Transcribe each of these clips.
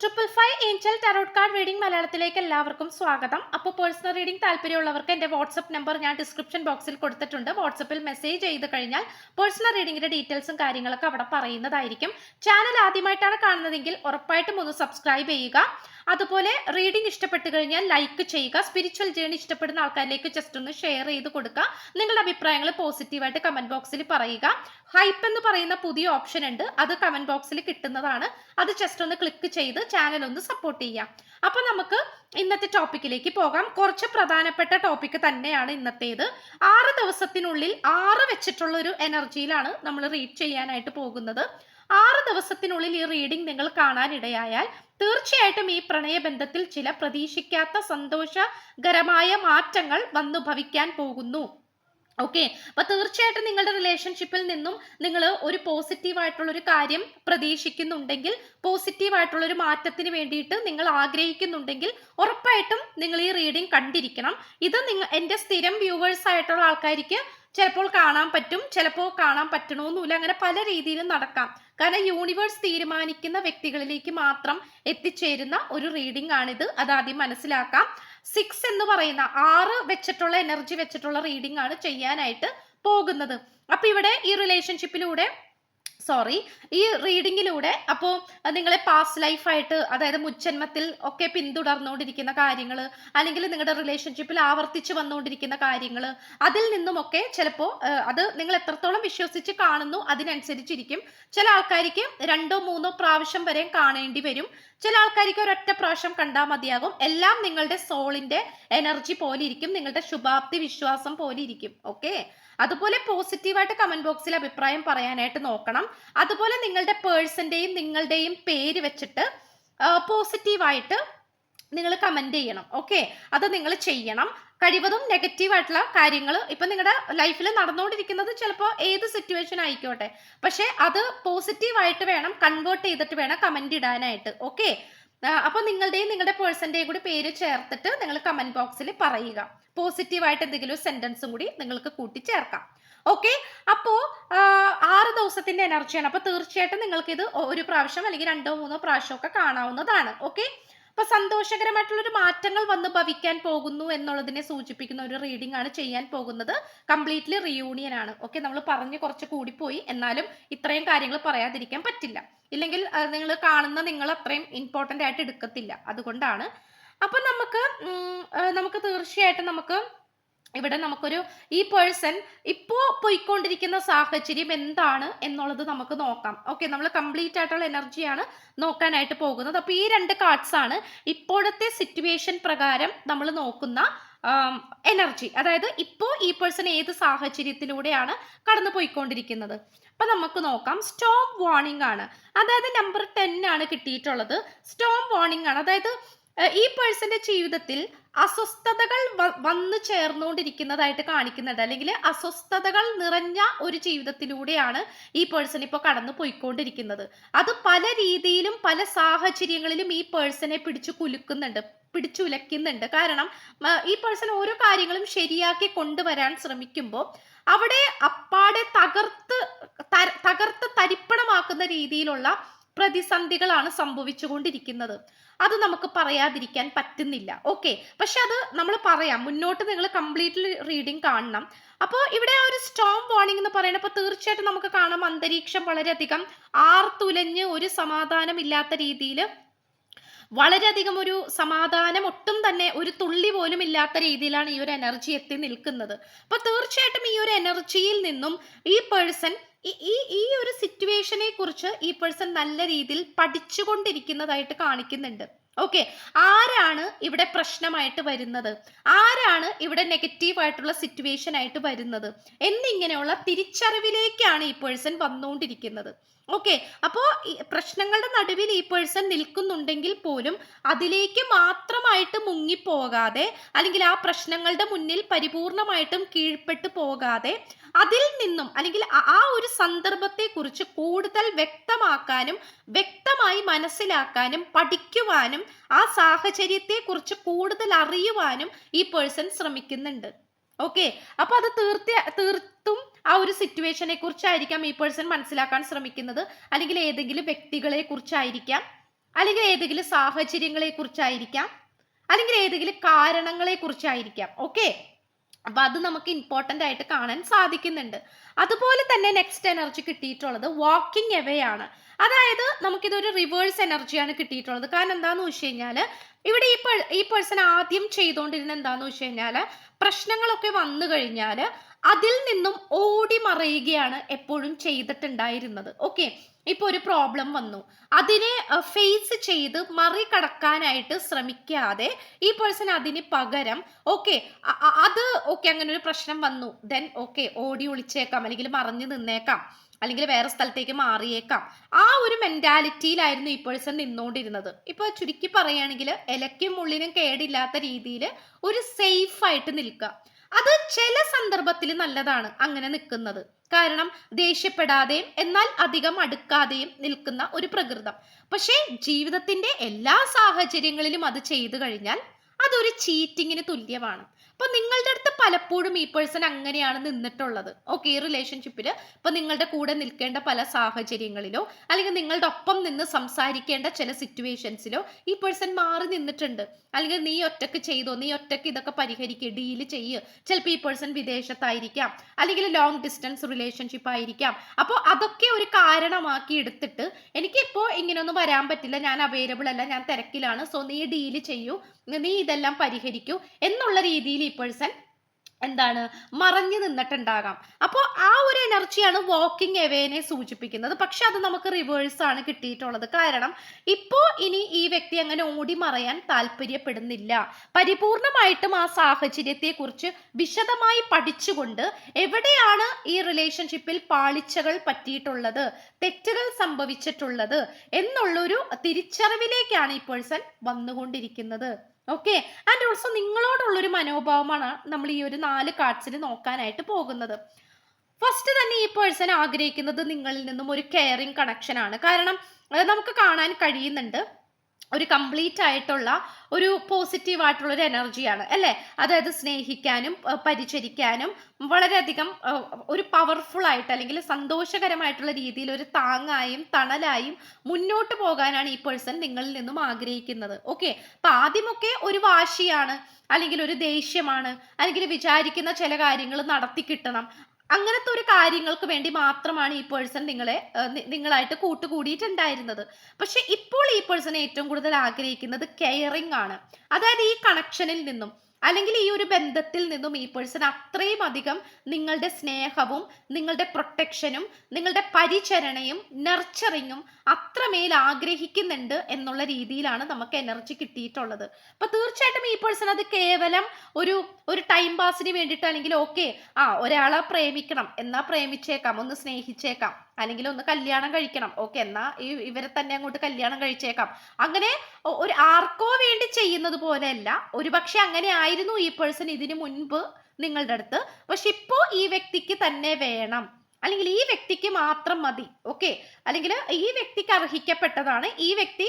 Triple five angel tarot card reading മലയാളത്തിലേക്ക് എല്ലാവർക്കും സ്വാഗതം. അപ്പോൾ പേഴ്സണൽ റീഡിംഗ് താല്പര്യമുള്ളവർക്ക് എന്റെ വാട്സപ്പ് നമ്പർ ഞാൻ ഡിസ്ക്രിപ്ഷൻ ബോക്സിൽ കൊടുത്തിട്ടുണ്ട്. വാട്സപ്പിൽ മെസ്സേജ് ചെയ്ത് കഴിഞ്ഞാൽ പേഴ്സണൽ റീഡിങ്ങിന്റെ ഡീറ്റെയിൽസും കാര്യങ്ങളൊക്കെ അവിടെ പറയുന്നതായിരിക്കും. ചാനൽ ആദ്യമായിട്ടാണ് കാണുന്നതെങ്കിൽ ഉറപ്പായിട്ടും ഒന്ന് സബ്സ്ക്രൈബ് ചെയ്യുക. അതുപോലെ റീഡിംഗ് ഇഷ്ടപ്പെട്ട് കഴിഞ്ഞാൽ ലൈക്ക് ചെയ്യുക. സ്പിരിച്വൽ ജേണി ഇഷ്ടപ്പെടുന്ന ആൾക്കാരിലേക്ക് ജസ്റ്റ് ഒന്ന് ഷെയർ ചെയ്ത് കൊടുക്കുക. നിങ്ങളുടെ അഭിപ്രായങ്ങൾ പോസിറ്റീവായിട്ട് കമന്റ് ബോക്സിൽ പറയുക. ഹൈപ്പ് എന്ന് പറയുന്ന പുതിയ ഓപ്ഷൻ ഉണ്ട്. അത് കമന്റ് ബോക്സിൽ കിട്ടുന്നതാണ്. അത് ജസ്റ്റ് ഒന്ന് ക്ലിക്ക് ചെയ്ത് ചാനൽ ഒന്ന് സപ്പോർട്ട് ചെയ്യാം അപ്പൊ നമുക്ക് ഇന്നത്തെ ടോപ്പിക്കിലേക്ക് പോകാം. കുറച്ച് പ്രധാനപ്പെട്ട ടോപ്പിക് തന്നെയാണ് ഇന്നത്തേത്. ആറ് ദിവസത്തിനുള്ളിൽ ആറ് വെച്ചിട്ടുള്ള ഒരു എനർജിയിലാണ് നമ്മൾ റീഡ് ചെയ്യാനായിട്ട് പോകുന്നത്. ആറ് ദിവസത്തിനുള്ളിൽ ഈ റീഡിംഗ് നിങ്ങൾ കാണാനിടയായാൽ തീർച്ചയായിട്ടും ഈ പ്രണയബന്ധത്തിൽ ചില പ്രതീക്ഷിക്കാത്ത സന്തോഷകരമായ മാറ്റങ്ങൾ വന്നു ഭവിക്കാൻ പോകുന്നു. ഓക്കെ അപ്പൊ തീർച്ചയായിട്ടും നിങ്ങളുടെ റിലേഷൻഷിപ്പിൽ നിന്നും നിങ്ങൾ ഒരു പോസിറ്റീവ് ആയിട്ടുള്ള ഒരു കാര്യം പ്രതീക്ഷിക്കുന്നുണ്ടെങ്കിൽ പോസിറ്റീവ് ആയിട്ടുള്ള ഒരു മാറ്റത്തിന് വേണ്ടിയിട്ട് നിങ്ങൾ ആഗ്രഹിക്കുന്നുണ്ടെങ്കിൽ ഉറപ്പായിട്ടും നിങ്ങൾ ഈ റീഡിംഗ് കണ്ടിരിക്കണം. ഇത് നിങ്ങൾ എന്റെ സ്ഥിരം വ്യൂവേഴ്സ് ആയിട്ടുള്ള ആൾക്കാർക്ക് ചിലപ്പോൾ കാണാൻ പറ്റും ചിലപ്പോൾ കാണാൻ പറ്റണമെന്നില്ല അങ്ങനെ പല രീതിയിലും നടക്കാം. കാരണം യൂണിവേഴ്സ് തീരുമാനിക്കുന്ന വ്യക്തികളിലേക്ക് മാത്രം എത്തിച്ചേരുന്ന ഒരു റീഡിംഗ് ആണിത്. അതാദ്യം മനസ്സിലാക്കാം. സിക്സ് എന്ന് പറയുന്ന ആറ് വെച്ചിട്ടുള്ള എനർജി വെച്ചിട്ടുള്ള റീഡിംഗ് ആണ് ചെയ്യാനായിട്ട് പോകുന്നത്. അപ്പൊ ഇവിടെ ഈ റിലേഷൻഷിപ്പിലൂടെ സോറി ഈ റീഡിങ്ങിലൂടെ അപ്പോൾ നിങ്ങളെ പാസ്റ്റ് ലൈഫായിട്ട് അതായത് മുച്ചന്മത്തിൽ ഒക്കെ പിന്തുടർന്നുകൊണ്ടിരിക്കുന്ന കാര്യങ്ങൾ അല്ലെങ്കിൽ നിങ്ങളുടെ റിലേഷൻഷിപ്പിൽ ആവർത്തിച്ച് വന്നുകൊണ്ടിരിക്കുന്ന കാര്യങ്ങൾ അതിൽ നിന്നുമൊക്കെ ചിലപ്പോൾ അത് നിങ്ങൾ എത്രത്തോളം വിശ്വസിച്ച് കാണുന്നു അതിനനുസരിച്ചിരിക്കും. ചില ആൾക്കാർക്ക് രണ്ടോ മൂന്നോ പ്രാവശ്യം വരെ കാണേണ്ടി വരും. ചില ആൾക്കാർക്ക് ഒരൊറ്റ പ്രാവശ്യം കണ്ടാൽ മതിയാകും. എല്ലാം നിങ്ങളുടെ സോളിന്റെ എനർജി പോലെ ഇരിക്കും. നിങ്ങളുടെ ശുഭാപ്തി വിശ്വാസം പോലെ ഇരിക്കും. ഓക്കെ അതുപോലെ പോസിറ്റീവായിട്ട് കമന്റ് ബോക്സിൽ അഭിപ്രായം പറയാനായിട്ട് നോക്കണം. അതുപോലെ നിങ്ങളുടെ പേഴ്സന്റെയും നിങ്ങളുടെയും പേര് വെച്ചിട്ട് പോസിറ്റീവായിട്ട് നിങ്ങൾ കമന്റ് ചെയ്യണം. ഓക്കെ അത് നിങ്ങൾ ചെയ്യണം. കഴിവതും നെഗറ്റീവ് ആയിട്ടുള്ള കാര്യങ്ങൾ ഇപ്പൊ നിങ്ങളുടെ ലൈഫിൽ നടന്നുകൊണ്ടിരിക്കുന്നത് ചിലപ്പോൾ ഏത് സിറ്റുവേഷൻ ആയിക്കോട്ടെ. പക്ഷേ അത് പോസിറ്റീവായിട്ട് വേണം കൺവേർട്ട് ചെയ്തിട്ട് വേണം കമന്റ് ഇടാനായിട്ട്. ഓക്കെ അപ്പോൾ നിങ്ങളുടെയും നിങ്ങളുടെ പേഴ്സന്റെയും കൂടി പേര് ചേർത്തിട്ട് നിങ്ങൾ കമന്റ് ബോക്സിൽ പറയുക. പോസിറ്റീവായിട്ട് എന്തെങ്കിലും സെന്റൻസും കൂടി നിങ്ങൾക്ക് കൂട്ടി ചേർക്കാം ഓക്കെ അപ്പോ ആറ് ദിവസത്തിന്റെ എനർജിയാണ് അപ്പൊ തീർച്ചയായിട്ടും നിങ്ങൾക്ക് ഇത് ഒരു പ്രാവശ്യം അല്ലെങ്കിൽ രണ്ടോ മൂന്നോ പ്രാവശ്യമൊക്കെ കാണാവുന്നതാണ്. ഓക്കെ അപ്പൊ സന്തോഷകരമായിട്ടുള്ള ഒരു മാറ്റങ്ങൾ വന്ന് ഭവിക്കാൻ പോകുന്നു എന്നുള്ളതിനെ സൂചിപ്പിക്കുന്ന ഒരു റീഡിംഗ് ആണ് ചെയ്യാൻ പോകുന്നത്. കംപ്ലീറ്റ്ലി റിയൂണിയൻ ആണ്. ഓക്കെ നമ്മൾ പറഞ്ഞ് കുറച്ച് കൂടിപ്പോയി. എന്നാലും ഇത്രയും കാര്യങ്ങൾ പറയാതിരിക്കാൻ പറ്റില്ല. ഇല്ലെങ്കിൽ നിങ്ങൾ കാണുന്ന നിങ്ങൾ അത്രയും ഇമ്പോർട്ടന്റ് ആയിട്ട് എടുക്കത്തില്ല. അതുകൊണ്ടാണ്. അപ്പൊ നമുക്ക് നമുക്ക് തീർച്ചയായിട്ടും നമുക്ക് ഇവിടെ നമുക്കൊരു ഈ പേഴ്സൺ ഇപ്പോൾ പോയിക്കൊണ്ടിരിക്കുന്ന സാഹചര്യം എന്താണ് എന്നുള്ളത് നമുക്ക് നോക്കാം. ഓക്കെ നമ്മൾ കംപ്ലീറ്റ് ആയിട്ടുള്ള എനർജിയാണ് നോക്കാനായിട്ട് പോകുന്നത്. അപ്പോൾ ഈ രണ്ട് കാർഡ്സ് ആണ് ഇപ്പോഴത്തെ സിറ്റുവേഷൻ പ്രകാരം നമ്മൾ നോക്കുന്ന എനർജി അതായത് ഇപ്പോൾ ഈ പേഴ്സൺ ഏത് സാഹചര്യത്തിലൂടെയാണ് കടന്നു പോയിക്കൊണ്ടിരിക്കുന്നത്? അപ്പൊ നമുക്ക് നോക്കാം. സ്റ്റോം വാർണിംഗ് ആണ്. അതായത് നമ്പർ ടെൻ ആണ് കിട്ടിയിട്ടുള്ളത്. സ്റ്റോം വാർണിംഗ് ആണ്. അതായത് ഈ പേഴ്സന്റെ ജീവിതത്തിൽ അസ്വസ്ഥതകൾ വന്നു ചേർന്നുകൊണ്ടിരിക്കുന്നതായിട്ട് കാണിക്കുന്നുണ്ട്. അല്ലെങ്കിൽ അസ്വസ്ഥതകൾ നിറഞ്ഞ ഒരു ജീവിതത്തിലൂടെയാണ് ഈ പേഴ്സൺ ഇപ്പോൾ കടന്നു പോയിക്കൊണ്ടിരിക്കുന്നത് അത് പല രീതിയിലും പല സാഹചര്യങ്ങളിലും ഈ പേഴ്സണെ പിടിച്ചു കുലുക്കുന്നുണ്ട് പിടിച്ചുലയ്ക്കുന്നുണ്ട് കാരണം ഈ പേഴ്സൺ ഓരോ കാര്യങ്ങളും ശരിയാക്കി കൊണ്ടുവരാൻ ശ്രമിക്കുമ്പോൾ അവിടെ അപ്പാടെ തകർത്ത് തകർത്ത് തരിപ്പണമാക്കുന്ന രീതിയിലുള്ള പ്രതിസന്ധികളാണ് സംഭവിച്ചുകൊണ്ടിരിക്കുന്നത്. അത് നമുക്ക് പറയാതിരിക്കാൻ പറ്റുന്നില്ല. ഓക്കെ പക്ഷെ അത് നമ്മൾ പറയാം. മുന്നോട്ട് നിങ്ങൾ കംപ്ലീറ്റ്ലി റീഡിങ് കാണണം. അപ്പോൾ ഇവിടെ ആ ഒരു സ്റ്റോം വാർണിംഗ് എന്ന് പറയുന്നത് അപ്പോൾ തീർച്ചയായിട്ടും നമുക്ക് കാണാം. അന്തരീക്ഷം വളരെയധികം ആർത്തുലഞ്ഞ് ഒരു സമാധാനം ഇല്ലാത്ത രീതിയിൽ വളരെയധികം ഒരു സമാധാനം ഒട്ടും തന്നെ ഒരു തുള്ളി പോലും ഇല്ലാത്ത രീതിയിലാണ് ഈ ഒരു എനർജി എത്തി നിൽക്കുന്നത്. അപ്പോൾ തീർച്ചയായിട്ടും ഈ ഒരു എനർജിയിൽ നിന്നും ഈ പേഴ്സൺ ഈ ഈ ഒരു സിറ്റുവേഷനെ കുറിച്ച് ഈ പേഴ്സൺ നല്ല രീതിയിൽ പഠിച്ചുകൊണ്ടിരിക്കുന്നതായിട്ട് കാണിക്കുന്നുണ്ട്. ഓക്കെ ആരാണ് ഇവിടെ പ്രശ്നമായിട്ട് വരുന്നത്? ആരാണ് ഇവിടെ നെഗറ്റീവ് ആയിട്ടുള്ള സിറ്റുവേഷൻ ആയിട്ട് വരുന്നത്? എന്നിങ്ങനെയുള്ള തിരിച്ചറിവിലേക്കാണ് ഈ പേഴ്സൺ വന്നുകൊണ്ടിരിക്കുന്നത്. ഓക്കെ അപ്പോൾ പ്രശ്നങ്ങളുടെ നടുവിൽ ഈ പേഴ്സൺ നിൽക്കുന്നുണ്ടെങ്കിൽ പോലും അതിലേക്ക് മാത്രമായിട്ട് മുങ്ങിപ്പോകാതെ അല്ലെങ്കിൽ ആ പ്രശ്നങ്ങളുടെ മുന്നിൽ പരിപൂർണമായിട്ടും കീഴ്പ്പെട്ടു പോകാതെ അതിൽ നിന്നും അല്ലെങ്കിൽ ആ ഒരു സന്ദർഭത്തെക്കുറിച്ച് കൂടുതൽ വ്യക്തമാക്കാനും വ്യക്തമായി മനസ്സിലാക്കാനും പഠിക്കുവാനും ആ സാഹചര്യത്തെക്കുറിച്ച് കൂടുതൽ അറിയുവാനും ഈ പേഴ്സൺ ശ്രമിക്കുന്നുണ്ട്. ഓക്കെ അപ്പോൾ അത് തീർത്തി തീർത്തും ആ ഒരു സിറ്റുവേഷനെ കുറിച്ചായിരിക്കാം ഈ പേഴ്സൺ മനസ്സിലാക്കാൻ ശ്രമിക്കുന്നത്. അല്ലെങ്കിൽ ഏതെങ്കിലും വ്യക്തികളെ കുറിച്ചായിരിക്കാം. അല്ലെങ്കിൽ ഏതെങ്കിലും സാഹചര്യങ്ങളെ കുറിച്ചായിരിക്കാം. അല്ലെങ്കിൽ ഏതെങ്കിലും കാരണങ്ങളെ കുറിച്ചായിരിക്കാം. ഓക്കെ അപ്പൊ അത് നമുക്ക് ഇമ്പോർട്ടന്റ് ആയിട്ട് കാണാൻ സാധിക്കുന്നുണ്ട്. അതുപോലെ തന്നെ നെക്സ്റ്റ് എനർജി കിട്ടിയിട്ടുള്ളത് വാക്കിംഗ് എവേ ആണ്. അതായത് നമുക്കിതൊരു റിവേഴ്സ് എനർജിയാണ് കിട്ടിയിട്ടുള്ളത്. കാരണം എന്താന്ന് വെച്ച് കഴിഞ്ഞാൽ ഇവിടെ ഈ ഈ പേഴ്സൺ ആദ്യം ചെയ്തുകൊണ്ടിരുന്ന എന്താന്ന് വെച്ച് കഴിഞ്ഞാൽ പ്രശ്നങ്ങളൊക്കെ വന്നു കഴിഞ്ഞാൽ അതിൽ നിന്നും ഓടി മറയുകയാണ് എപ്പോഴും ചെയ്തിട്ടുണ്ടായിരുന്നത്. ഓക്കെ ഇപ്പൊ ഒരു പ്രോബ്ലം വന്നു. അതിനെ ഫേസ് ചെയ്ത് മറികടക്കാനായിട്ട് ശ്രമിക്കാതെ ഈ പേഴ്സൺ അതിന് പകരം ഓക്കെ അത് ഓക്കെ അങ്ങനെ ഒരു പ്രശ്നം വന്നു. ദെൻ ഓക്കെ ഓടി ഒളിച്ചേക്കാം അല്ലെങ്കിൽ മറഞ്ഞു നിന്നേക്കാം. അല്ലെങ്കിൽ വേറെ സ്ഥലത്തേക്ക് മാറിയേക്കാം. ആ ഒരു മെന്റാലിറ്റിയിലായിരുന്നു ഈ പേഴ്സൺ നിന്നുകൊണ്ടിരുന്നത്. ഇപ്പൊ ചുരുക്കി പറയുകയാണെങ്കിൽ ഇലയ്ക്കും മുള്ളിനും കേടില്ലാത്ത രീതിയിൽ ഒരു സേഫ് ആയിട്ട് നിൽക്കുക. അത് ചില സന്ദർഭത്തിൽ നല്ലതാണ് അങ്ങനെ നിൽക്കുന്നത്. കാരണം ദേഷ്യപ്പെടാതെയും എന്നാൽ അധികം അടുക്കാതെയും നിൽക്കുന്ന ഒരു പ്രകൃതം. പക്ഷേ ജീവിതത്തിന്റെ എല്ലാ സാഹചര്യങ്ങളിലും അത് ചെയ്തു കഴിഞ്ഞാൽ അതൊരു ചീറ്റിങ്ങിന് തുല്യമാണ്. അപ്പൊ നിങ്ങളുടെ അടുത്ത് പലപ്പോഴും ഈ പേഴ്സൺ അങ്ങനെയാണ് നിന്നിട്ടുള്ളത്. ഓക്കെ ഈ റിലേഷൻഷിപ്പിൽ ഇപ്പൊ നിങ്ങളുടെ കൂടെ നിൽക്കേണ്ട പല സാഹചര്യങ്ങളിലോ അല്ലെങ്കിൽ നിങ്ങളുടെ ഒപ്പം നിന്ന് സംസാരിക്കേണ്ട ചില സിറ്റുവേഷൻസിലോ ഈ പേഴ്സൺ മാറി നിന്നിട്ടുണ്ട്. അല്ലെങ്കിൽ നീ ഒറ്റയ്ക്ക് ചെയ്തോ നീ ഒറ്റയ്ക്ക് ഇതൊക്കെ പരിഹരിക്കുക ഡീൽ ചെയ്യ്. ചിലപ്പോൾ ഈ പേഴ്സൺ വിദേശത്തായിരിക്കാം. അല്ലെങ്കിൽ ലോങ് ഡിസ്റ്റൻസ് റിലേഷൻഷിപ്പ് ആയിരിക്കാം. അപ്പോൾ അതൊക്കെ ഒരു കാരണമാക്കി എടുത്തിട്ട് എനിക്കിപ്പോൾ ഇങ്ങനെയൊന്നും വരാൻ പറ്റില്ല. ഞാൻ അവൈലബിൾ അല്ല ഞാൻ തിരക്കിലാണ്. സോ നീ ഡീൽ ചെയ്യൂ. നീ ഇതെല്ലാം പരിഹരിക്കൂ എന്നുള്ള രീതിയിൽ ഈ പേഴ്സൺ എന്താണ്? മറഞ്ഞു നിന്നിട്ടുണ്ടാകാം. അപ്പോൾ ആ ഒരു എനർജിയാണ് വാക്കിംഗ് എവേനെ സൂചിപ്പിക്കുന്നത്. പക്ഷെ അത് നമുക്ക് റിവേഴ്സ് ആണ് കിട്ടിയിട്ടുള്ളത്. കാരണം ഇപ്പോൾ ഇനി ഈ വ്യക്തി അങ്ങനെ ഓടി മറയാൻ താല്പര്യപ്പെടുന്നില്ല. പരിപൂർണമായിട്ടും ആ സാഹചര്യത്തെക്കുറിച്ച് വിശദമായി പഠിച്ചുകൊണ്ട് എവിടെയാണ് ഈ റിലേഷൻഷിപ്പിൽ പാളിച്ചകൾ പറ്റിയിട്ടുള്ളത്? തെറ്റുകൾ സംഭവിച്ചിട്ടുള്ളത്? എന്നുള്ളൊരു തിരിച്ചറിവിലേക്കാണ് ഈ പേഴ്സൺ വന്നുകൊണ്ടിരിക്കുന്നത്. ഓക്കെ ആൻഡ് ഓൾസോ നിങ്ങളോടുള്ളൊരു മനോഭാവമാണ് നമ്മൾ ഈ ഒരു നാല് കാർഡ്സിൽ നോക്കാനായിട്ട് പോകുന്നത്. ഫസ്റ്റ് തന്നെ ഈ പേഴ്സൺ ആഗ്രഹിക്കുന്നത് നിങ്ങളിൽ നിന്നും ഒരു കെയറിങ് കണക്ഷൻ ആണ്. കാരണം നമുക്ക് കാണാൻ കഴിയുന്നുണ്ട്. ഒരു കംപ്ലീറ്റ് ആയിട്ടുള്ള ഒരു പോസിറ്റീവ് ആയിട്ടുള്ള ഒരു എനർജിയാണ് അല്ലേ? അതായത് സ്നേഹിക്കാനും പരിചരിക്കാനും വളരെയധികം ഒരു പവർഫുൾ ആയിട്ട് അല്ലെങ്കിൽ സന്തോഷകരമായിട്ടുള്ള രീതിയിൽ ഒരു താങ്ങായും തണലായും മുന്നോട്ട് പോകാനാണ് ഈ പേഴ്സൺ നിങ്ങളിൽ നിന്നും ആഗ്രഹിക്കുന്നത്. ഓക്കെ അപ്പൊ ആദ്യമൊക്കെ ഒരു വാശിയാണ് അല്ലെങ്കിൽ ഒരു ദേഷ്യമാണ് അല്ലെങ്കിൽ വിചാരിക്കുന്ന ചില കാര്യങ്ങൾ നടത്തി കിട്ടണം. അങ്ങനത്തെ ഒരു കാര്യങ്ങൾക്ക് വേണ്ടി മാത്രമാണ് ഈ പേഴ്സൺ നിങ്ങളെ നിങ്ങളായിട്ട് കൂട്ടുകൂടിയിട്ടുണ്ടായിരുന്നത്. പക്ഷെ ഇപ്പോൾ ഈ പേഴ്സൺ ഏറ്റവും കൂടുതൽ ആഗ്രഹിക്കുന്നത് കെയറിംഗ് ആണ്. അതായത് ഈ കണക്ഷനിൽ നിന്നും. അല്ലെങ്കിൽ ഈ ഒരു ബന്ധത്തിൽ നിന്നും ഈ പേഴ്സൺ അത്രയും അധികം നിങ്ങളുടെ സ്നേഹവും നിങ്ങളുടെ പ്രൊട്ടക്ഷനും നിങ്ങളുടെ പരിചരണയും നർച്ചറിങ്ങും അത്രമേൽ ആഗ്രഹിക്കുന്നുണ്ട് എന്നുള്ള രീതിയിലാണ് നമുക്ക് എനർജി കിട്ടിയിട്ടുള്ളത്. അപ്പൊ തീർച്ചയായിട്ടും ഈ പേഴ്സൺ അത് കേവലം ഒരു ഒരു ടൈം പാസിന് വേണ്ടിയിട്ട് അല്ലെങ്കിൽ ഓക്കെ ആ ഒരാളെ പ്രേമിക്കണം എന്നാ പ്രേമിച്ചേക്കാം ഒന്ന് സ്നേഹിച്ചേക്കാം. അല്ലെങ്കിൽ ഒന്ന് കല്യാണം കഴിക്കണം. ഓക്കെ എന്നാ ഈ ഇവരെ തന്നെ അങ്ങോട്ട് കല്യാണം കഴിച്ചേക്കാം. അങ്ങനെ ഒരു ആർക്കോ വേണ്ടി ചെയ്യുന്നത് പോലെയല്ല ഒരു പക്ഷെ അങ്ങനെ ആയിരുന്നു ഈ പേഴ്സൺ ഇതിനു മുൻപ് നിങ്ങളുടെ അടുത്ത്. പക്ഷെ ഇപ്പോ ഈ വ്യക്തിക്ക് തന്നെ വേണം. അല്ലെങ്കിൽ ഈ വ്യക്തിക്ക് മാത്രം മതി. ഓക്കെ അല്ലെങ്കിൽ ഈ വ്യക്തിക്ക് അർഹിക്കപ്പെട്ടതാണ് ഈ വ്യക്തി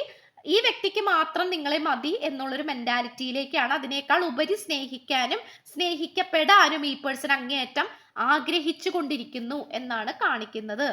ഈ വ്യക്തിക്ക് മാത്രം നിങ്ങളെ മതി എന്നുള്ളൊരു മെന്റാലിറ്റിയിലേക്കാണ് അതിനേക്കാൾ ഉപരി സ്നേഹിക്കാനും സ്നേഹിക്കപ്പെടാനും ഈ പേഴ്സൺ അങ്ങേയറ്റം ആഗ്രഹിച്ചു കൊണ്ടിരിക്കുന്നു എന്നാണ് കാണിക്കുന്നത്.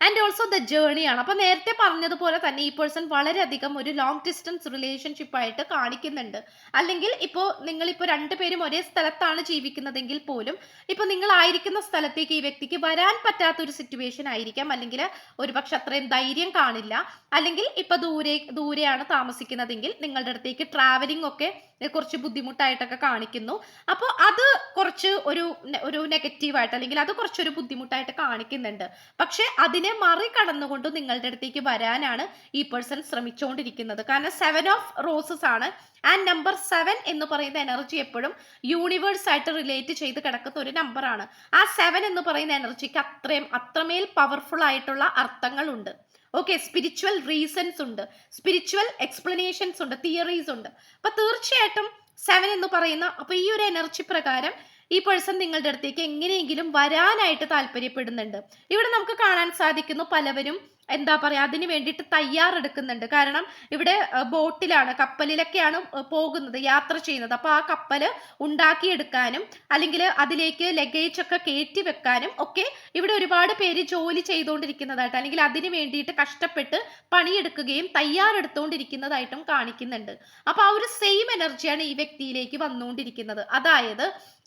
ആൻഡ് ഓൾസോ ദ ജേണിയാണ് അപ്പൊ നേരത്തെ പറഞ്ഞതുപോലെ തന്നെ ഈ പേഴ്സൺ വളരെയധികം ഒരു ലോങ് ഡിസ്റ്റൻസ് റിലേഷൻഷിപ്പ് ആയിട്ട് കാണിക്കുന്നുണ്ട്. അല്ലെങ്കിൽ ഇപ്പോൾ നിങ്ങളിപ്പോൾ രണ്ടുപേരും ഒരേ സ്ഥലത്താണ് ജീവിക്കുന്നതെങ്കിൽ പോലും ഇപ്പോൾ നിങ്ങളായിരിക്കുന്ന സ്ഥലത്തേക്ക് ഈ വ്യക്തിക്ക് വരാൻ പറ്റാത്ത ഒരു സിറ്റുവേഷൻ ആയിരിക്കാം. അല്ലെങ്കിൽ ഒരുപക്ഷെ അത്രയും ധൈര്യം കാണില്ല. അല്ലെങ്കിൽ ഇപ്പൊ ദൂരെ ദൂരെയാണ് താമസിക്കുന്നതെങ്കിൽ നിങ്ങളുടെ അടുത്തേക്ക് ട്രാവലിംഗ് ഒക്കെ കുറച്ച് ബുദ്ധിമുട്ടായിട്ടൊക്കെ കാണിക്കുന്നു. അപ്പോൾ അത് കുറച്ച് ഒരു ഒരു നെഗറ്റീവായിട്ട് അല്ലെങ്കിൽ അത് കുറച്ചൊരു ബുദ്ധിമുട്ടായിട്ട് കാണിക്കുന്നുണ്ട്. പക്ഷെ അതിനെ മറികടന്നുകൊണ്ട് നിങ്ങളുടെ അടുത്തേക്ക് വരാനാണ് ഈ പേഴ്സൺ ശ്രമിച്ചുകൊണ്ടിരിക്കുന്നത് കാരണം സെവൻ ഓഫ് റോസസ് ആണ്. ആൻഡ് നമ്പർ സെവൻ എന്ന് പറയുന്ന എനർജി എപ്പോഴും യൂണിവേഴ്സ് ആയിട്ട് റിലേറ്റ് ചെയ്ത് കിടക്കുന്ന ഒരു നമ്പറാണ് ആ സെവൻ എന്ന് പറയുന്ന എനർജിക്ക് അത്രയും അത്രമേൽ പവർഫുൾ ആയിട്ടുള്ള അർത്ഥങ്ങളുണ്ട്. ഓക്കെ സ്പിരിച്വൽ റീസൺസ് ഉണ്ട്. സ്പിരിച്വൽ എക്സ്പ്ലനേഷൻസ് ഉണ്ട് തിയറീസ് ഉണ്ട്. അപ്പൊ തീർച്ചയായിട്ടും സെവൻ എന്ന് പറയുന്ന അപ്പൊ ഈ ഒരു എനർജി പ്രകാരം ഈ പേഴ്സൺ നിങ്ങളുടെ അടുത്തേക്ക് എങ്ങനെയെങ്കിലും വരാനായിട്ട് താല്പര്യപ്പെടുന്നുണ്ട്. ഇവിടെ നമുക്ക് കാണാൻ സാധിക്കുന്നു പലവരും എന്താ പറയാ അതിന് വേണ്ടിയിട്ട് തയ്യാറെടുക്കുന്നുണ്ട്. കാരണം ഇവിടെ ബോട്ടിലാണ് കപ്പലിലൊക്കെയാണ് പോകുന്നത് യാത്ര ചെയ്യുന്നത്. അപ്പോൾ ആ കപ്പൽ ഉണ്ടാക്കിയെടുക്കാനും അല്ലെങ്കിൽ അതിലേക്ക് ലഗേജ് ഒക്കെ കയറ്റി വെക്കാനും ഒക്കെ ഇവിടെ ഒരുപാട് പേര് ജോലി ചെയ്തുകൊണ്ടിരിക്കുന്നതായിട്ട് അല്ലെങ്കിൽ അതിന് വേണ്ടിയിട്ട് കഷ്ടപ്പെട്ട് പണിയെടുക്കുകയും തയ്യാറെടുത്തുകൊണ്ടിരിക്കുന്നതായിട്ടും കാണിക്കുന്നുണ്ട്. അപ്പോൾ ആ ഒരു സെയിം എനർജിയാണ് ഈ വ്യക്തിയിലേക്ക് വന്നുകൊണ്ടിരിക്കുന്നത്. അതായത്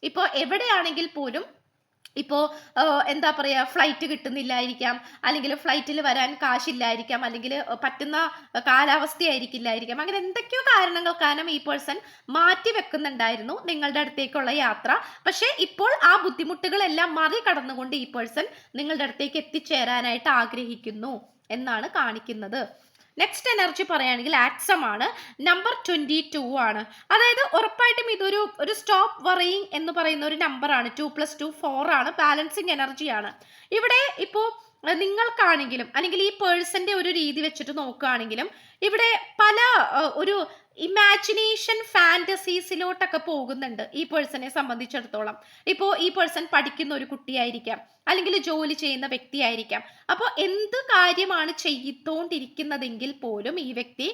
ഇപ്പോൾ എവിടെയാണെങ്കിൽ പോലും ഇപ്പോൾ എന്താ പറയുക ഫ്ലൈറ്റ് കിട്ടുന്നില്ലായിരിക്കാം അല്ലെങ്കിൽ ഫ്ലൈറ്റിൽ വരാൻ കാശില്ലായിരിക്കാം അല്ലെങ്കിൽ പറ്റുന്ന കാലാവസ്ഥയായിരിക്കില്ലായിരിക്കാം. അങ്ങനെ എന്തൊക്കെയോ കാരണങ്ങൾ കാരണം ഈ പേഴ്സൺ മാറ്റി വെക്കുന്നുണ്ടായിരുന്നു നിങ്ങളുടെ അടുത്തേക്കുള്ള യാത്ര. പക്ഷേ ഇപ്പോൾ ആ ബുദ്ധിമുട്ടുകളെല്ലാം മറികടന്നുകൊണ്ട് ഈ പേഴ്സൺ നിങ്ങളുടെ അടുത്തേക്ക് എത്തിച്ചേരാനായിട്ട് ആഗ്രഹിക്കുന്നു എന്നാണ് കാണിക്കുന്നത്. നെക്സ്റ്റ് എനർജി പറയുകയാണെങ്കിൽ ആക്സം ആണ്. നമ്പർ ട്വന്റി ടു ആണ്. അതായത് ഉറപ്പായിട്ടും ഇതൊരു ഒരു സ്റ്റോപ്പ് വറിയിങ് എന്ന് പറയുന്ന ഒരു നമ്പറാണ് ടു പ്ലസ് ടു ഫോർ ആണ്. ബാലൻസിങ് എനർജിയാണ് ഇവിടെ ഇപ്പോൾ നിങ്ങൾക്കാണെങ്കിലും അല്ലെങ്കിൽ ഈ പേഴ്സന്റെ ഒരു രീതി വെച്ചിട്ട് നോക്കുകയാണെങ്കിലും ഇവിടെ പല ഒരു ഇമാജിനേഷൻ ഫാന്റസീസിലോട്ടൊക്കെ പോകുന്നുണ്ട് ഈ പേഴ്സണെ സംബന്ധിച്ചിടത്തോളം. ഇപ്പോൾ ഈ പേഴ്സൺ പഠിക്കുന്ന ഒരു കുട്ടിയായിരിക്കാം അല്ലെങ്കിൽ ജോലി ചെയ്യുന്ന വ്യക്തിയായിരിക്കാം. അപ്പോൾ എന്ത് കാര്യമാണ് ചെയ്തുകൊണ്ടിരിക്കുന്നതെങ്കിൽ പോലും ഈ വ്യക്തി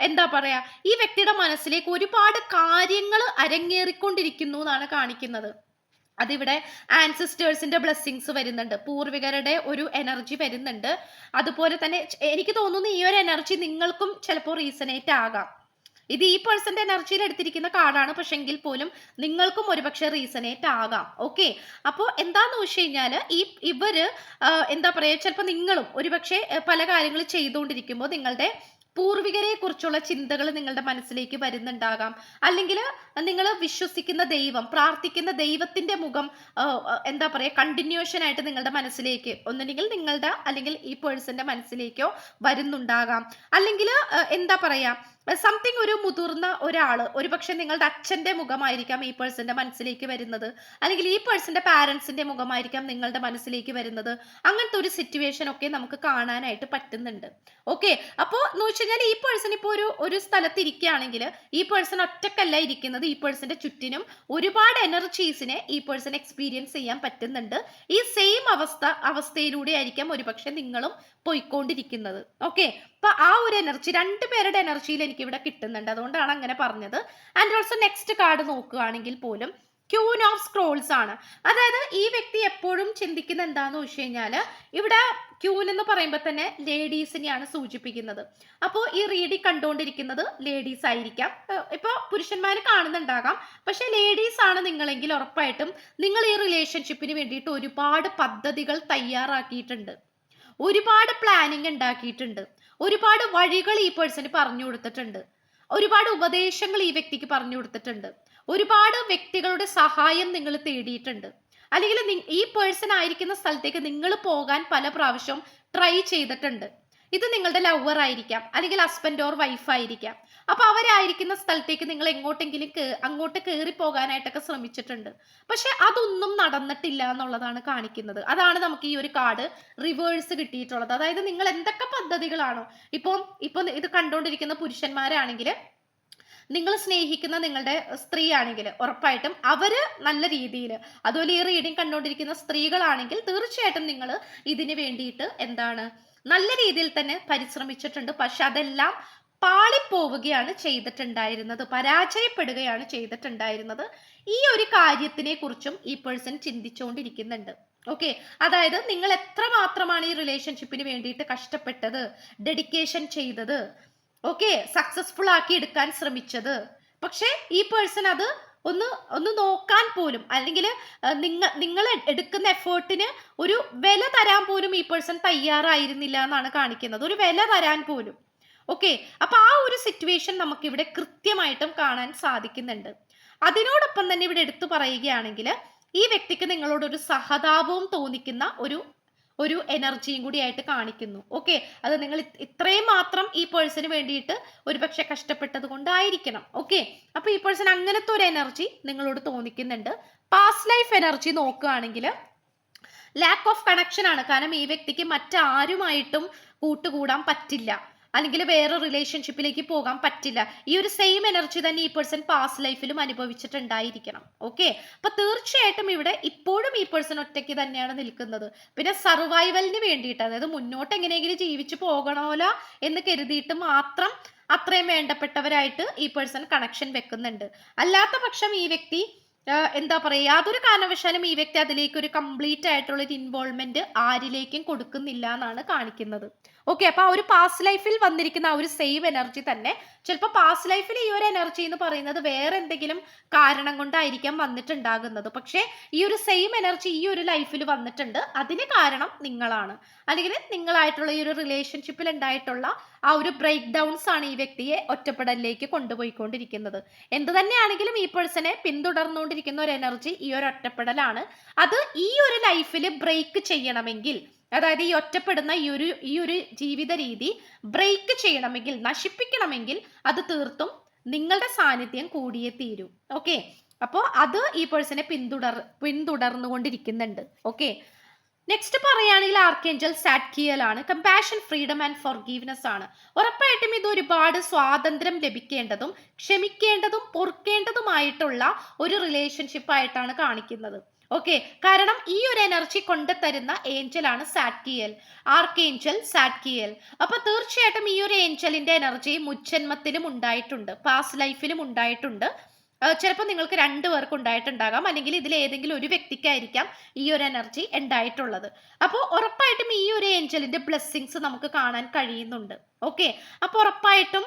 എന്താ പറയാ ഈ വ്യക്തിയുടെ മനസ്സിലേക്ക് ഒരുപാട് കാര്യങ്ങൾ അരങ്ങേറിക്കൊണ്ടിരിക്കുന്നു എന്നാണ് കാണിക്കുന്നത്. അതിവിടെ ആൻസിസ്റ്റേഴ്സിന്റെ ബ്ലെസ്സിങ്സ് വരുന്നുണ്ട്. പൂർവികരുടെ ഒരു എനർജി വരുന്നുണ്ട്. അതുപോലെ തന്നെ എനിക്ക് തോന്നുന്നു ഈ ഒരു എനർജി നിങ്ങൾക്കും ചിലപ്പോൾ റീസണേറ്റ് ആകാം. ഇത് ഈ പേഴ്സന്റെ എനർജിയിൽ എടുത്തിരിക്കുന്ന കാർഡാണ്. പക്ഷെ എങ്കിൽ പോലും നിങ്ങൾക്കും ഒരുപക്ഷെ റീസണേറ്റ് ആകാം. ഓക്കെ അപ്പോൾ എന്താന്ന് വെച്ച് കഴിഞ്ഞാൽ ഈ ഇവർ എന്താ പറയുക ചിലപ്പോൾ നിങ്ങളും ഒരുപക്ഷെ പല കാര്യങ്ങൾ ചെയ്തുകൊണ്ടിരിക്കുമ്പോൾ നിങ്ങളുടെ പൂർവികരെ കുറിച്ചുള്ള ചിന്തകൾ നിങ്ങളുടെ മനസ്സിലേക്ക് വരുന്നുണ്ടാകാം. അല്ലെങ്കിൽ നിങ്ങൾ വിശ്വസിക്കുന്ന ദൈവം പ്രാർത്ഥിക്കുന്ന ദൈവത്തിന്റെ മുഖം എന്താ പറയുക കണ്ടിന്യൂഷൻ ആയിട്ട് നിങ്ങളുടെ മനസ്സിലേക്ക് ഒന്നുണ്ടെങ്കിൽ നിങ്ങളുടെ അല്ലെങ്കിൽ ഈ പേഴ്സന്റെ മനസ്സിലേക്കോ വരുന്നുണ്ടാകാം. അല്ലെങ്കിൽ എന്താ പറയാ സംതിങ് ഒരു മുതിർന്ന ഒരാൾ ഒരുപക്ഷെ നിങ്ങളുടെ അച്ഛന്റെ മുഖമായിരിക്കാം ഈ പേഴ്സന്റെ മനസ്സിലേക്ക് വരുന്നത്. അല്ലെങ്കിൽ ഈ പേഴ്സന്റെ പാരൻസിന്റെ മുഖമായിരിക്കാം നിങ്ങളുടെ മനസ്സിലേക്ക് വരുന്നത്. അങ്ങനത്തെ ഒരു സിറ്റുവേഷൻ ഒക്കെ നമുക്ക് കാണാനായിട്ട് പറ്റുന്നുണ്ട്. ഓക്കെ അപ്പോൾ എന്ന് വെച്ച് കഴിഞ്ഞാൽ ഈ പേഴ്സൺ ഇപ്പോൾ ഒരു ഒരു സ്ഥലത്ത് ഇരിക്കുകയാണെങ്കിൽ ഈ പേഴ്സൺ ഒറ്റക്കല്ല ഇരിക്കുന്നത്. ഈ പേഴ്സന്റെ ചുറ്റിനും ഒരുപാട് എനർജീസിനെ ഈ പേഴ്സൺ എക്സ്പീരിയൻസ് ചെയ്യാൻ പറ്റുന്നുണ്ട്. ഈ സെയിം അവസ്ഥ അവസ്ഥയിലൂടെ ആയിരിക്കാം ഒരുപക്ഷെ നിങ്ങളും പോയിക്കൊണ്ടിരിക്കുന്നത്. ഓക്കെ അപ്പൊ ആ ഒരു എനർജി രണ്ട് പേരുടെ എനർജിയിൽ എനിക്ക് ഇവിടെ കിട്ടുന്നുണ്ട്. അതുകൊണ്ടാണ് അങ്ങനെ പറഞ്ഞത്. ആൻഡ് ഓൾസോ നെക്സ്റ്റ് കാർഡ് നോക്കുകയാണെങ്കിൽ പോലും ക്യൂൻ ഓഫ് സ്ക്രോൾസ് ആണ്. അതായത് ഈ വ്യക്തി എപ്പോഴും ചിന്തിക്കുന്ന എന്താന്ന് വെച്ച് കഴിഞ്ഞാൽ ഇവിടെ ക്യൂൻ എന്ന് പറയുമ്പോൾ തന്നെ ലേഡീസിനെയാണ് സൂചിപ്പിക്കുന്നത്. അപ്പോൾ ഈ റീഡി കണ്ടുകൊണ്ടിരിക്കുന്നത് ലേഡീസ് ആയിരിക്കാം. ഇപ്പോൾ പുരുഷന്മാർ കാണുന്നുണ്ടാകാം. പക്ഷെ ലേഡീസ് ആണ് നിങ്ങളെങ്കിൽ ഉറപ്പായിട്ടും നിങ്ങൾ ഈ റിലേഷൻഷിപ്പിന് വേണ്ടിയിട്ട് ഒരുപാട് പദ്ധതികൾ തയ്യാറാക്കിയിട്ടുണ്ട്. ഒരുപാട് പ്ലാനിങ് ഉണ്ടാക്കിയിട്ടുണ്ട് ഒരുപാട് വഴികൾ ഈ പേഴ്സണ് പറഞ്ഞു കൊടുത്തിട്ടുണ്ട്. ഒരുപാട് ഉപദേശങ്ങൾ ഈ വ്യക്തിക്ക് പറഞ്ഞു കൊടുത്തിട്ടുണ്ട്. ഒരുപാട് വ്യക്തികളുടെ സഹായം നിങ്ങൾ തേടിയിട്ടുണ്ട്. അല്ലെങ്കിൽ ഈ പേഴ്സൺ ആയിരിക്കുന്ന സ്ഥലത്തേക്ക് നിങ്ങൾ പോകാൻ പല പ്രാവശ്യം ട്രൈ ചെയ്തിട്ടുണ്ട്. ഇത് നിങ്ങളുടെ ലവർ ആയിരിക്കാം അല്ലെങ്കിൽ ഹസ്ബൻഡ് ഓർ വൈഫ് ആയിരിക്കാം. അപ്പൊ അവരായിരിക്കുന്ന സ്ഥലത്തേക്ക് നിങ്ങൾ എങ്ങോട്ടെങ്കിലും അങ്ങോട്ട് കയറി പോകാനായിട്ടൊക്കെ ശ്രമിച്ചിട്ടുണ്ട്. പക്ഷെ അതൊന്നും നടന്നിട്ടില്ല എന്നുള്ളതാണ് കാണിക്കുന്നത്. അതാണ് നമുക്ക് ഈ ഒരു കാർഡ് റിവേഴ്സ് കിട്ടിയിട്ടുള്ളത്. അതായത് നിങ്ങൾ എന്തൊക്കെ പദ്ധതികളാണോ ഇപ്പം ഇപ്പം ഇത് കണ്ടുകൊണ്ടിരിക്കുന്ന പുരുഷന്മാരാണെങ്കിൽ നിങ്ങൾ സ്നേഹിക്കുന്ന നിങ്ങളുടെ സ്ത്രീ ആണെങ്കിൽ ഉറപ്പായിട്ടും അവർ നല്ല രീതിയിൽ അതുപോലെ ഈ റീഡിങ് കണ്ടുകൊണ്ടിരിക്കുന്ന സ്ത്രീകളാണെങ്കിൽ തീർച്ചയായിട്ടും നിങ്ങൾ ഇതിന് വേണ്ടിയിട്ട് എന്താണ് നല്ല രീതിയിൽ തന്നെ പരിശ്രമിച്ചിട്ടുണ്ട്. പക്ഷെ അതെല്ലാം പാളിപ്പോവുകയാണ് ചെയ്തിട്ടുണ്ടായിരുന്നത്. പരാജയപ്പെടുകയാണ് ചെയ്തിട്ടുണ്ടായിരുന്നത്. ഈ ഒരു കാര്യത്തിനെ കുറിച്ചും ഈ പേഴ്സൺ ചിന്തിച്ചുകൊണ്ടിരിക്കുന്നുണ്ട്. ഓക്കെ അതായത് നിങ്ങൾ എത്ര മാത്രമാണ് ഈ റിലേഷൻഷിപ്പിന് വേണ്ടിയിട്ട് കഷ്ടപ്പെട്ടത് ഡെഡിക്കേഷൻ ചെയ്തത് ഓക്കെ സക്സസ്ഫുൾ ആക്കി എടുക്കാൻ ശ്രമിച്ചത്. പക്ഷേ ഈ പേഴ്സൺ അത് ഒന്ന് ഒന്ന് നോക്കാൻ പോലും അല്ലെങ്കിൽ നിങ്ങൾ നിങ്ങൾ എടുക്കുന്ന എഫേർട്ടിന് ഒരു വില തരാൻ പോലും ഈ പേഴ്സൺ തയ്യാറായിരുന്നില്ല എന്നാണ് കാണിക്കുന്നത്. ഒരു വില തരാൻ പോലും. ഓക്കെ? അപ്പൊ ആ ഒരു സിറ്റുവേഷൻ നമുക്ക് ഇവിടെ കൃത്യമായിട്ടും കാണാൻ സാധിക്കുന്നുണ്ട്. അതിനോടൊപ്പം തന്നെ ഇവിടെ എടുത്തു പറയുകയാണെങ്കിൽ ഈ വ്യക്തിക്ക് നിങ്ങളോട് ഒരു സഹതാപവും തോന്നിക്കുന്ന ഒരു ഒരു എനർജിയും കൂടി ആയിട്ട് കാണിക്കുന്നു. ഓക്കെ അത് നിങ്ങൾ ഇത് ഇത്രയും മാത്രം ഈ പേഴ്സന് വേണ്ടിയിട്ട് ഒരുപക്ഷെ കഷ്ടപ്പെട്ടത് കൊണ്ടായിരിക്കണം ഓക്കെ അപ്പൊ ഈ പേഴ്സൺ അങ്ങനത്തെ ഒരു എനർജി നിങ്ങളോട് തോന്നിക്കുന്നുണ്ട്. പാസ്റ്റ് ലൈഫ് എനർജി നോക്കുകയാണെങ്കിൽ ലാക്ക് ഓഫ് കണക്ഷൻ ആണ്. കാരണം ഈ വ്യക്തിക്ക് മറ്റാരുമായിട്ടും കൂട്ടുകൂടാൻ പറ്റില്ല. അല്ലെങ്കിൽ വേറെ റിലേഷൻഷിപ്പിലേക്ക് പോകാൻ പറ്റില്ല. ഈ ഒരു സെയിം എനർജി തന്നെ ഈ പേഴ്സൺ പാസ്റ്റ് ലൈഫിലും അനുഭവിച്ചിട്ടുണ്ടായിരിക്കണം. ഓക്കെ അപ്പൊ തീർച്ചയായിട്ടും ഇവിടെ ഇപ്പോഴും ഈ പേഴ്സൺ ഒറ്റയ്ക്ക് തന്നെയാണ് നിൽക്കുന്നത്. പിന്നെ സർവൈവലിന് വേണ്ടിയിട്ട് അതായത് മുന്നോട്ട് എങ്ങനെയെങ്കിലും ജീവിച്ചു പോകണമല്ലോ എന്ന് കരുതിയിട്ട് മാത്രം അത്രയും വേണ്ടപ്പെട്ടവരായിട്ട് ഈ പേഴ്സൺ കണക്ഷൻ വെക്കുന്നുണ്ട്. അല്ലാത്ത പക്ഷം ഈ വ്യക്തി എന്താ പറയുക യാതൊരു കാരണവശാലും ഈ വ്യക്തി അതിലേക്ക് ഒരു കംപ്ലീറ്റ് ആയിട്ടുള്ള ഒരു ഇൻവോൾവ്മെന്റ് ആരിലേക്കും കൊടുക്കുന്നില്ല എന്നാണ് കാണിക്കുന്നത്. ഓക്കെ അപ്പൊ ആ ഒരു പാസ്റ്റ് ലൈഫിൽ വന്നിരിക്കുന്ന ആ ഒരു സെയിം എനർജി തന്നെ ചിലപ്പോൾ പാസ്റ്റ് ലൈഫിൽ ഈ ഒരു എനർജി എന്ന് പറയുന്നത് വേറെ എന്തെങ്കിലും കാരണം കൊണ്ടായിരിക്കാം വന്നിട്ടുണ്ടാകുന്നത്. പക്ഷേ ഈ ഒരു സെയിം എനർജി ഈ ഒരു ലൈഫിൽ വന്നിട്ടുണ്ട്. അതിന് കാരണം നിങ്ങളാണ്. അല്ലെങ്കിൽ നിങ്ങളായിട്ടുള്ള ഈ ഒരു റിലേഷൻഷിപ്പിൽ ഉണ്ടായിട്ടുള്ള ആ ഒരു ബ്രേക്ക് ഡൗൺസ് ആണ് ഈ വ്യക്തിയെ ഒറ്റപ്പെടലിലേക്ക് കൊണ്ടുപോയിക്കൊണ്ടിരിക്കുന്നത്. എന്ത് തന്നെയാണെങ്കിലും ഈ പേഴ്സണെ പിന്തുടർന്നുകൊണ്ടിരിക്കുന്ന ഒരു എനർജി ഈ ഒരു ഒറ്റപ്പെടലാണ്. അത് ഈ ഒരു ലൈഫിൽ ബ്രേക്ക് ചെയ്യണമെങ്കിൽ അതായത് ഈ ഒറ്റപ്പെടുന്ന ഈ ഒരു ഈ ഒരു ജീവിത രീതി ബ്രേക്ക് ചെയ്യണമെങ്കിൽ നശിപ്പിക്കണമെങ്കിൽ അത് തീർത്തും നിങ്ങളുടെ സാന്നിധ്യം കൂടിയേ തീരൂ. ഓക്കെ അപ്പോൾ അത് ഈ പേഴ്സണെ പിന്തുടർ പിന്തുടർന്നുകൊണ്ടിരിക്കുന്നുണ്ട്. ഓക്കെ നെക്സ്റ്റ് പറയുകയാണെങ്കിൽ ആർക്കേഞ്ചൽ സാറ്റ്കിയൽ ആണ്. കമ്പാഷൻ ഫ്രീഡം ആൻഡ് ഫോർഗീവ്നെസ് ആണ്. ഉറപ്പായിട്ടും ഇത് ഒരുപാട് സ്വാതന്ത്ര്യം ലഭിക്കേണ്ടതും ക്ഷമിക്കേണ്ടതും പൊറുക്കേണ്ടതുമായിട്ടുള്ള ഒരു റിലേഷൻഷിപ്പ് ആയിട്ടാണ് കാണിക്കുന്നത്. ഓക്കെ കാരണം ഈ ഒരു എനർജി കൊണ്ട് തരുന്ന ഏഞ്ചലാണ് സാറ്റ്കിയൽ ആർക്കേഞ്ചൽ സാറ്റ്കിയൽ അപ്പൊ തീർച്ചയായിട്ടും ഈ ഒരു ഏഞ്ചലിന്റെ എനർജി മുജ്ജന്മത്തിലും ഉണ്ടായിട്ടുണ്ട് പാസ്റ്റ് ലൈഫിലും ഉണ്ടായിട്ടുണ്ട്. ചിലപ്പോൾ നിങ്ങൾക്ക് രണ്ടു പേർക്ക് ഉണ്ടായിട്ടുണ്ടാകാം അല്ലെങ്കിൽ ഇതിൽ ഏതെങ്കിലും ഒരു വ്യക്തിക്കായിരിക്കാം ഈ ഒരു എനർജി ഉണ്ടായിട്ടുള്ളത്. അപ്പോൾ ഉറപ്പായിട്ടും ഈ ഒരു ഏഞ്ചലിന്റെ ബ്ലെസ്സിങ്സ് നമുക്ക് കാണാൻ കഴിയുന്നുണ്ട്. ഓക്കെ അപ്പോൾ ഉറപ്പായിട്ടും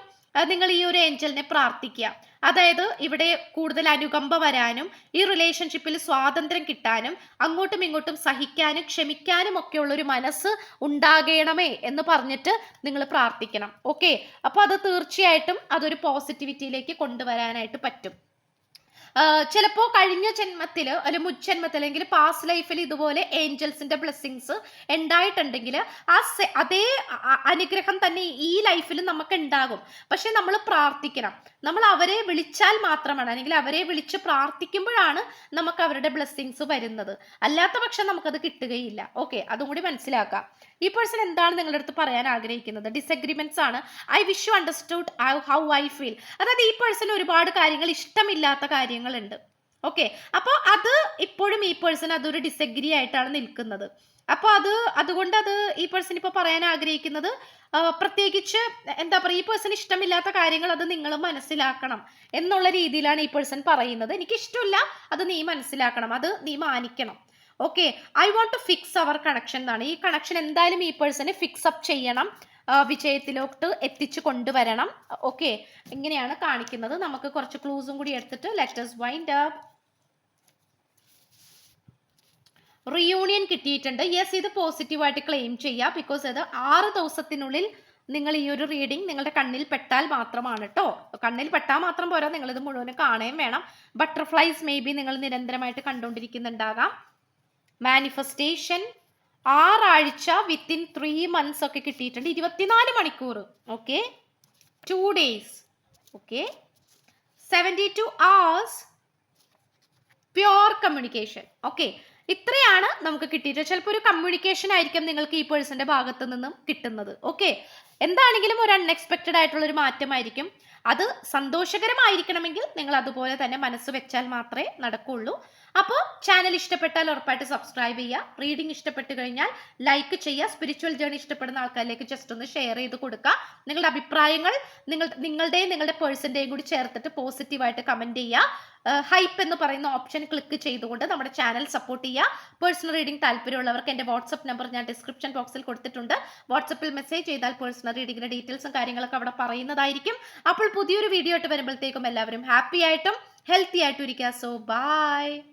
നിങ്ങൾ ഈ ഒരു ഏഞ്ചലിനെ പ്രാർത്ഥിക്കുക. അതായത് ഇവിടെ കൂടുതൽ അനുകമ്പ വരാനും ഈ റിലേഷൻഷിപ്പിൽ സ്വാതന്ത്ര്യം കിട്ടാനും അങ്ങോട്ടും ഇങ്ങോട്ടും സഹിക്കാനും ക്ഷമിക്കാനും ഒക്കെയുള്ള ഒരു മനസ്സ് ഉണ്ടാകണമേ എന്ന് പറഞ്ഞിട്ട് നിങ്ങൾ പ്രാർത്ഥിക്കണം. ഓക്കെ അപ്പോൾ അത് തീർച്ചയായിട്ടും അതൊരു പോസിറ്റിവിറ്റിയിലേക്ക് കൊണ്ടുവരാനായിട്ട് പറ്റും. ചിലപ്പോൾ കഴിഞ്ഞ ജന്മത്തിൽ അല്ലെ മുജ്ജന്മത്തിൽ അല്ലെങ്കിൽ പാസ്റ്റ് ലൈഫിൽ ഇതുപോലെ ഏഞ്ചൽസിന്റെ ബ്ലെസ്സിങ്സ് ഉണ്ടായിട്ടുണ്ടെങ്കിൽ ആ അതേ അനുഗ്രഹം തന്നെ ഈ ലൈഫിൽ നമുക്ക് ഉണ്ടാകും പക്ഷെ നമ്മൾ പ്രാർത്ഥിക്കണം. നമ്മൾ അവരെ വിളിച്ചാൽ മാത്രമാണ് അല്ലെങ്കിൽ അവരെ വിളിച്ച് പ്രാർത്ഥിക്കുമ്പോഴാണ് നമുക്ക് അവരുടെ ബ്ലെസ്സിങ്സ് വരുന്നത്. അല്ലാത്ത പക്ഷം നമുക്കത് കിട്ടുകയില്ല. ഓക്കെ അതും കൂടി മനസ്സിലാക്കാം. ഈ പേഴ്സൺ എന്താണ് നിങ്ങളുടെ അടുത്ത് പറയാൻ ആഗ്രഹിക്കുന്നത്? ഡിസഗ്രിമെന്റ്സ് ആണ്. I wish you understood how I feel അതായത് ഈ പേഴ്സൺ ഒരുപാട് കാര്യങ്ങൾ ഇഷ്ടമില്ലാത്ത കാര്യങ്ങളുണ്ട്. ഓക്കെ അപ്പോൾ അത് ഇപ്പോഴും ഈ പേഴ്സൺ അതൊരു ഡിസഗ്രി ആയിട്ടാണ് നിൽക്കുന്നത്. അപ്പോൾ അത് അതുകൊണ്ട് അത് ഈ പേഴ്സൺ ഇപ്പോൾ പറയാൻ ആഗ്രഹിക്കുന്നത് പ്രത്യേകിച്ച് എന്താ പറയുക ഈ പേഴ്സൺ ഇഷ്ടമില്ലാത്ത കാര്യങ്ങൾ അത് നിങ്ങൾ മനസ്സിലാക്കണം എന്നുള്ള രീതിയിലാണ് ഈ പേഴ്സൺ പറയുന്നത്. എനിക്ക് ഇഷ്ടമില്ല അത് നീ മനസ്സിലാക്കണം. അത് നീ മാനിക്കണം. Okay I want to fix our connection എന്നാണ്. ഈ കണക്ഷൻ എന്തായാലും ഈ പേഴ്സണ് ഫിക്സ് അപ്പ് ചെയ്യണം. വിജയത്തിലോട്ട് എത്തിച്ചു കൊണ്ടുവരണം. ഓക്കെ ഇങ്ങനെയാണ് കാണിക്കുന്നത്. നമുക്ക് കുറച്ച് ക്ലൂസും കൂടി എടുത്തിട്ട് ലെറ്റേഴ്സ് വൈൻഡ് അപ്പ് റിയൂണിയൻ കിട്ടിയിട്ടുണ്ട്. യെസ് ഇത് പോസിറ്റീവായിട്ട് ക്ലെയിം ചെയ്യുക ബിക്കോസ് ഇത് ആറ് ദിവസത്തിനുള്ളിൽ നിങ്ങൾ ഈ ഒരു റീഡിംഗ് നിങ്ങളുടെ കണ്ണിൽ പെട്ടാൽ മാത്രമാണ് കേട്ടോ കണ്ണിൽ പെട്ടാൽ മാത്രം പോരാ നിങ്ങളിത് മുഴുവനും കാണുകയും വേണം. ബട്ടർഫ്ലൈസ് മേ ബി നിങ്ങൾ നിരന്തരമായിട്ട് കണ്ടുകൊണ്ടിരിക്കുന്നുണ്ടാകാം. മാനിഫെസ്റ്റേഷൻ ആറാഴ്ച വിത്തിൻ ത്രീ മന്ത്സ് ഒക്കെ കിട്ടിയിട്ടുണ്ട്. ഇരുപത്തിനാല് മണിക്കൂർ. Okay two days okay seventy two hours pure communication okay ഇത്രയാണ് നമുക്ക് കിട്ടിയിട്ട് ചിലപ്പോൾ ഒരു കമ്മ്യൂണിക്കേഷൻ ആയിരിക്കും നിങ്ങൾക്ക് ഈ പേഴ്സന്റെ ഭാഗത്ത് നിന്നും കിട്ടുന്നത്. ഓക്കെ എന്താണെങ്കിലും ഒരു അൺഎക്സ്പെക്റ്റഡ് ആയിട്ടുള്ള ഒരു മാറ്റമായിരിക്കും. അത് സന്തോഷകരമായിരിക്കണമെങ്കിൽ നിങ്ങൾ അതുപോലെ തന്നെ മനസ്സ് വെച്ചാൽ മാത്രമേ നടക്കുള്ളൂ. അപ്പോൾ ചാനൽ ഇഷ്ടപ്പെട്ടാൽ ഉറപ്പായിട്ട് സബ്സ്ക്രൈബ് ചെയ്യുക. റീഡിംഗ് ഇഷ്ടപ്പെട്ട് കഴിഞ്ഞാൽ ലൈക്ക് ചെയ്യുക. സ്പിരിച്വൽ ജേണി ഇഷ്ടപ്പെടുന്ന ആൾക്കാരിലേക്ക് ജസ്റ്റ് ഒന്ന് ഷെയർ ചെയ്ത് കൊടുക്കുക. നിങ്ങളുടെ അഭിപ്രായങ്ങൾ നിങ്ങൾ നിങ്ങളുടെയും നിങ്ങളുടെ പേഴ്സന്റെയും കൂടി ചേർത്തിട്ട് പോസിറ്റീവായിട്ട് കമന്റ് ചെയ്യുക. ഹൈപ്പ് എന്ന് പറയുന്ന ഓപ്ഷൻ ക്ലിക്ക് ചെയ്തുകൊണ്ട് നമ്മുടെ ചാനൽ സപ്പോർട്ട് ചെയ്യുക. പേഴ്സണൽ റീഡിംഗ് താല്പര്യമുള്ളവർക്ക് എന്റെ വാട്സപ്പ് നമ്പർ ഞാൻ ഡിസ്ക്രിപ്ഷൻ ബോക്സിൽ കൊടുത്തിട്ടുണ്ട്. വാട്സപ്പിൽ മെസ്സേജ് ചെയ്താൽ പേഴ്സണൽ റീഡിങ്ങിന്റെ ഡീറ്റെയിൽസും കാര്യങ്ങളൊക്കെ അവിടെ പറയുന്നതായിരിക്കും. അപ്പോൾ പുതിയൊരു വീഡിയോ ആയിട്ട് വരുമ്പോഴത്തേക്കും എല്ലാവരും ഹാപ്പി ആയിട്ടും ഹെൽത്തി ആയിട്ടും ഇരിക്കുക. So by